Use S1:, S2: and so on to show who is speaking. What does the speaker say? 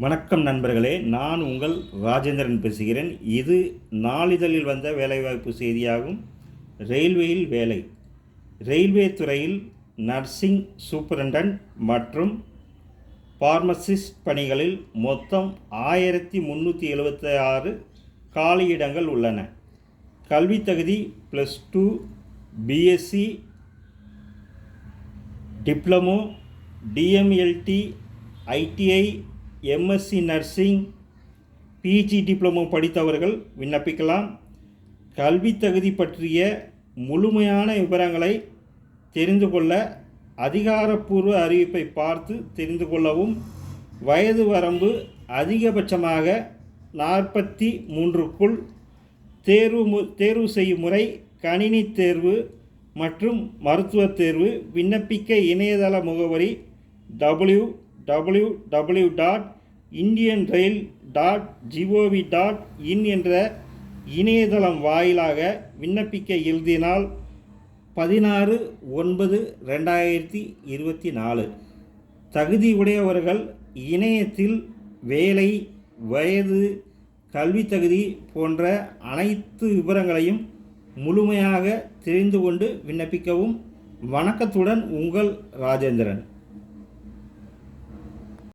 S1: வணக்கம் நண்பர்களே நான் உங்கள் ராஜேந்திரன் பேசுகிறேன். இது நாளிதழில் வந்த வேலைவாய்ப்பு செய்தியாகும். ரயில்வேயில் வேலை. ரயில்வே துறையில் நர்சிங் சூப்பரண்டன்ட் மற்றும் பார்மசிஸ்ட் பணிகளில் மொத்தம் ஆயிரத்தி முந்நூற்றி எழுபத்தி ஆறு காலியிடங்கள் உள்ளன. கல்வி தகுதி plus two BSc diploma DMLT ITI MSc nursing PG diploma படித்தவர்கள் விண்ணப்பிக்கலாம். கல்வி தகுதி பற்றிய முழுமையான விவரங்களை தெரிந்து கொள்ள அதிகாரப்பூர்வ அறிவிப்பை பார்த்து தெரிந்து கொள்ளவும். வயது வரம்பு அதிகபட்சமாக நாற்பத்தி மூன்றுக்குள் தேர்வு மு தேர்வு செய்யும் முறை கணினி தேர்வு மற்றும் மருத்துவத் தேர்வு விண்ணப்பிக்க இணையதள முகவரி W W W dot Indian rail dot GOV dot in என்ற இணையதளம் வாயிலாக விண்ணப்பிக்க எழுதினால் பதினாறு ஒன்பது ரெண்டாயிரத்தி இருபத்தி நாலு. தகுதி உடையவர்கள் இணையத்தில் வேலை வயது கல்வி தகுதி போன்ற அனைத்து விவரங்களையும் முழுமையாக தெரிந்து கொண்டு விண்ணப்பிக்கவும் வணக்கத்துடன் உங்கள் ராஜேந்திரன்.